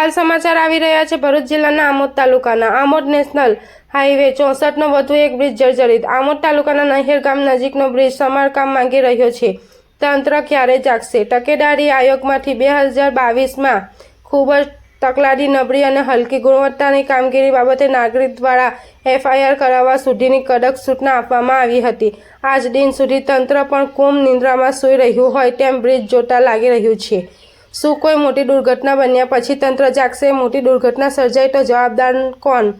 હાલ સમાચાર આવી રહ્યા છે. ભરૂચ જિલ્લાના આમોદ તાલુકાના આમોદ નેશનલ હાઈવે ચોસઠનો વધુ એક બ્રિજ જર્જરિત. આમોદ તાલુકાના નહેર ગામ નજીકનો બ્રિજ સમારકામ માંગી રહ્યો છે. તંત્ર ક્યારે જાગશે? તકેદારી આયોગમાંથી બે હજાર બાવીસમાં ખૂબ જ તકલાદી, નબળી અને હલકી ગુણવત્તાની કામગીરી બાબતે નાગરિક દ્વારા એફઆઈઆર કરાવવા સુધીની કડક સૂચના આપવામાં આવી હતી. આજ દિન સુધી તંત્ર પણ કુમ નિંદ્રામાં સૂઈ રહ્યું હોય તેમ બ્રિજ જોતા લાગી રહ્યું છે. શું કોઈ મોટી દુર્ઘટના બન્યા પછી તંત્ર જાગશે? મોટી દુર્ઘટના સર્જાય તો જવાબદાર કોણ?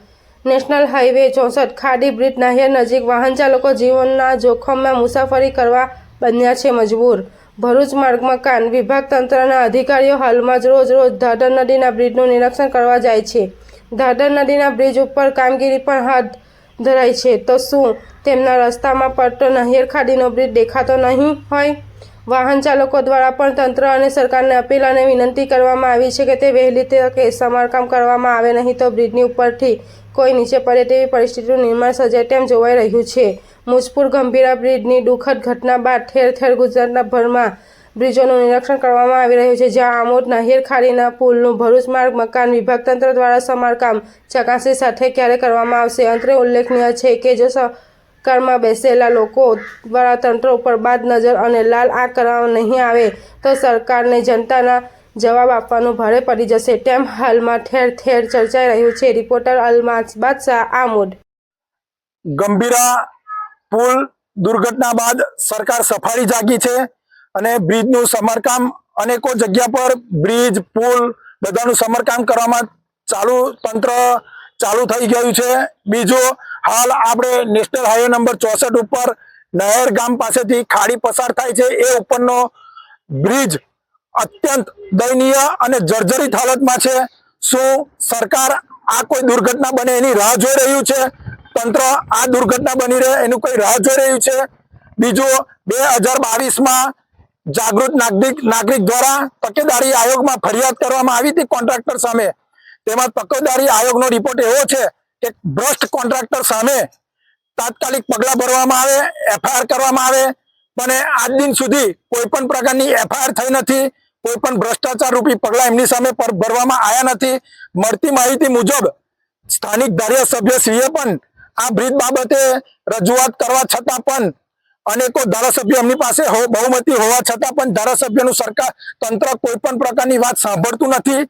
નેશનલ હાઈવે ચોસઠ ખાડી બ્રિજ નહેર નજીક વાહન ચાલકો જીવનના જોખમમાં મુસાફરી કરવા બન્યા છે મજબૂર. ભરૂચ માર્ગ મકાન વિભાગ તંત્રના અધિકારીઓ હાલમાં જ રોજ રોજ ધાદર નદીના બ્રિજનું નિરીક્ષણ કરવા જાય છે. ધાદર નદીના બ્રિજ ઉપર કામગીરી પણ હાથ ધરાઈ છે. તો શું તેમના રસ્તામાં પડતો નહેર ખાડીનો બ્રિજ દેખાતો નહીં હોય? વાહન ચાલકો દ્વારા પણ તંત્ર અને સરકારને અપીલ અને વિનંતી કરવામાં આવી છે કે તે વહેલી તકે સમારકામ કરવામાં આવે નહીં તો બ્રિજની ઉપરથી કોઈ નીચે પડે તેવી પરિસ્થિતિનું નિર્માણ સર્જાય તેમ જોવાઈ રહ્યું છે. મુજપુર ગંભીરા બ્રિજની દુઃખદ ઘટના બાદ ઠેર ઠેર ગુજરાતના ભરમાં બ્રિજોનું નિરીક્ષણ કરવામાં આવી રહ્યું છે, જ્યાં આમોદ, નહેર ખાડીના પુલનું ભરૂચ માર્ગ, મકાન વિભાગ તંત્ર દ્વારા સમારકામ ચકાસણી સાથે ક્યારે કરવામાં આવશે? અંતરે ઉલ્લેખનીય છે કે જો સરકારમાં બેસેલા લોકો દ્વારા તંત્ર ઉપર બાદ નજર અને લાલ આ કરવામાં નહીં આવે તો સરકારને જનતાના જવાબ આપવાનું ભારે પડી જશે. તેમ હાલમાં ઠેર ઠેર ચર્ચાઈ રહ્યું છે. રિપોર્ટર અલમાસ બાદશાહ આમોદ. ગંભીરા પુલ દુર્ઘટના બાદ સરકાર સફાળી જાગી છે અને બ્રિજનું સમારકામ અનેકો જગ્યા પર બ્રિજ, પુલ બધાનું સમારકામ કરવામાં ચાલુ તંત્ર ચાલુ થઈ ગયું છે. બીજું, હાલ આપણે નેશનલ હાઈવે નંબર ચોસઠ ઉપર નહેર ગામ પાસેથી ખાડી પસાર થાય છે. એ ઉપરનો બ્રિજ અત્યંત દયનીય અને જર્જરિત હાલતમાં છે. શું સરકાર આ કોઈ દુર્ઘટના બને એની રાહ જોઈ રહ્યું છે? તંત્ર આ દુર્ઘટના બની રહે એનું કોઈ રાહ જોઈ રહ્યું છે? બીજું, બે હજાર બાવીસમાં જાગૃત નાગરિક નાગરિક દ્વારા તકેદારી આયોગમાં ફરિયાદ કરવામાં આવી હતી કોન્ટ્રાક્ટર સામે. તેમાં તકેદારી આયોગનો રિપોર્ટ એવો છે કે ભ્રષ્ટ કોન્ટ્રાક્ટર સામે તાત્કાલિક પગલાં ભરવામાં આવે એફઆઈઆર કરવામાં આવે પણ આજ દિન સુધી કોઈ પણ પ્રકારની એફઆઈઆર થઈ નથી કોઈ પણ ભ્રષ્ટાચાર રૂપી પગલાં એમની સામે ભરવામાં આવ્યા નથી. મળતી માહિતી મુજબ સ્થાનિક ધારાસભ્યશ્રીએ પણ આ બ્રિજ બાબતે રજૂઆત કરવા છતાં પણ અનેકો ધારાસભ્યો એમની પાસે બહુમતી હોવા છતાં પણ ધારાસભ્યનું સરકાર તંત્ર કોઈ પણ પ્રકારની વાત સાંભળતું નથી.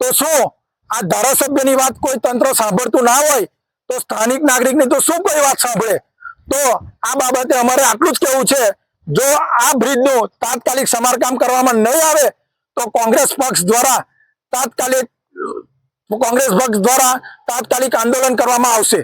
તો શું આ ધારાસભ્યની વાત કોઈ તંત્ર સાંભળતું ના હોય, તો સ્થાનિક નાગરિકની તો શું કોઈ વાત સાંભળે? તો આ બાબતે અમારે આટલું જ કહેવું છે, જો આ બ્રિજનું તાત્કાલિક સમારકામ કરવામાં નહીં આવે, તો કોંગ્રેસ પક્ષ દ્વારા તાત્કાલિક, કોંગ્રેસ પક્ષ દ્વારા તાત્કાલિક આંદોલન કરવામાં આવશે.